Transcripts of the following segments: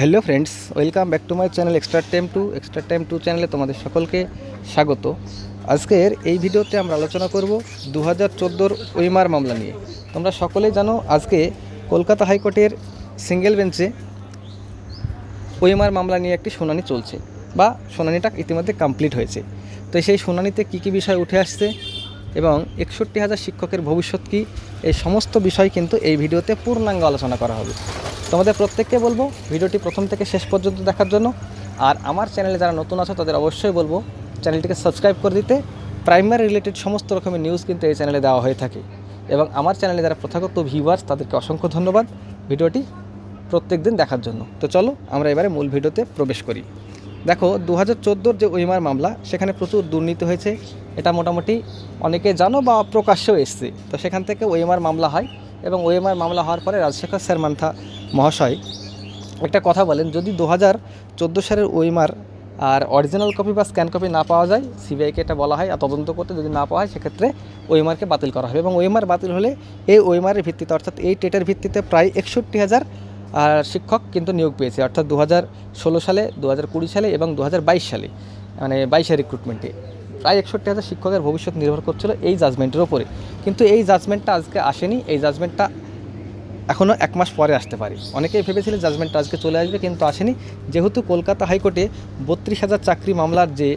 Hello friends, welcome back to my channel extra time to extra time to চ্যানেলে তোমাদের সকলকে স্বাগত। আজকের এই ভিডিওতে আমরা আলোচনা করব দু হাজার চোদ্দোর ওইমার মামলা নিয়ে। তোমরা সকলেই জানো আজকে কলকাতা হাইকোর্টের সিঙ্গেল বেঞ্চে ওইমার মামলা নিয়ে একটি শুনানি চলছে বা শুনানিটা ইতিমধ্যে কমপ্লিট হয়েছে। তো সেই শুনানিতে কী কী বিষয় উঠে আসছে এবং একষট্টি হাজার শিক্ষকের ভবিষ্যৎ কী, এই সমস্ত বিষয় কিন্তু এই ভিডিওতে পূর্ণাঙ্গ আলোচনা করা হবে। তোমাদের প্রত্যেককে বলব, ভিডিওটি প্রথম থেকে শেষ পর্যন্ত দেখার জন্য। আর আমার চ্যানেলে যারা নতুন আছো, তাদের অবশ্যই বলব, চ্যানেলটিকে সাবস্ক্রাইব করে দিতে। প্রাইমারি রিলেটেড সমস্ত রকমের নিউজ কিন্তু এই চ্যানেলে দেওয়া হয়ে থাকে। এবং আমার চ্যানেলে যারা প্রথাগত ভিউয়ার্স তাদেরকে অসংখ্য ধন্যবাদ ভিডিওটি প্রত্যেক দিন দেখার জন্য। তো চলো, আমরা এবারে মূল ভিডিওতে প্রবেশ করি। দেখো দু হাজার যে ওইমার মামলা, সেখানে প্রচুর দুর্নীতি হয়েছে। এটা মোটামুটি অনেকে জানো বা প্রকাশ্যেও এসছে। তো সেখান থেকে ওইমার মামলা হয় এবং ওইমার মামলা হওয়ার পরে রাজশেখর স্যার মান্থা মহাশয়, একটা কথা বলেন, যদি দু হাজার চোদ্দ সালের ওইমার আর অরিজিনাল কপি বা স্ক্যান কপি না পাওয়া যায় সিবিআইকে এটা বলা হয়, আর তদন্ত করতে যদি না পাওয়া হয়, সেক্ষেত্রে ওইমারকে বাতিল করা হবে। এবং ওইমার বাতিল হলে এই ওইমারের ভিত্তিতে, অর্থাৎ এই টেটের ভিত্তিতে প্রায় একষট্টি হাজার আর শিক্ষক কিন্তু নিয়োগ পেয়েছে। অর্থাৎ দু ষোলো সালে দু কুড়ি সালে এবং দু বাইশ সালে মানে বাইশের রিক্রুটমেন্টে প্রায় একষট্টি হাজার শিক্ষকের ভবিষ্যৎ নির্ভর করছিল এই জাজমেন্টের ওপরে কিন্তু এই জাজমেন্টটা আজকে আসেনি। এই জাজমেন্টটা এখনও এক মাস পরে আসতে পারে। অনেকেই ভেবেছিলেন জাজমেন্ট আজকে চলে আসবে, কিন্তু আসেনি। যেহেতু কলকাতা হাইকোর্টে বত্রিশ হাজার চাকরি মামলার যে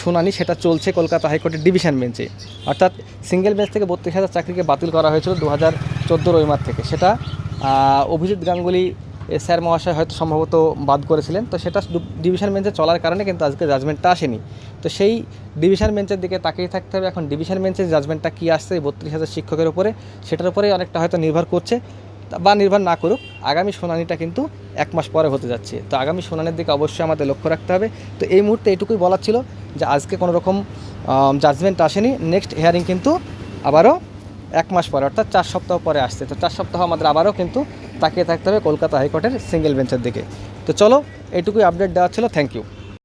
শুনানি, সেটা চলছে কলকাতা হাইকোর্টের ডিভিশন বেঞ্চে অর্থাৎ সিঙ্গেল বেঞ্চ থেকে বত্রিশ হাজার চাকরিকে বাতিল করা হয়েছিল দু হাজার চোদ্দোর ওইমার থেকে। সেটা অভিজিৎ গাঙ্গুলি স্যার মহাশয় হয়তো সম্ভবত বাদ করেছিলেন। তো সেটা ডিভিশন বেঞ্চে চলার কারণে কিন্তু আজকে জাজমেন্টটা আসেনি। তো সেই ডিভিশন বেঞ্চের দিকে তাকিয়ে থাকতে হবে। এখন ডিভিশন বেঞ্চের জাজমেন্টটা কী আসছে বত্রিশ হাজার শিক্ষকের উপরে, সেটার উপরেই অনেকটা হয়তো নির্ভর করছে বা নির্ভর না করুক। আগামী শুনানিটা কিন্তু এক মাস পরে হতে যাচ্ছে। তো আগামী শুনানির দিকে অবশ্যই আমাদের লক্ষ্য রাখতে হবে। তো এই মুহূর্তে এটুকুই বলার ছিল যে আজকে কোনো রকম জাজমেন্ট আসেনি। নেক্সট হিয়ারিং কিন্তু আবারও এক মাস পরে, অর্থাৎ চার সপ্তাহ পরে আসছে। তো চার সপ্তাহ আমাদের আবারও কিন্তু তাকিয়ে থাকতে হবে কলকাতা হাইকোর্টের সিঙ্গেল বেঞ্চের দিকে। তো চলো এটুকুই আপডেট দেওয়া ছিল। Thank you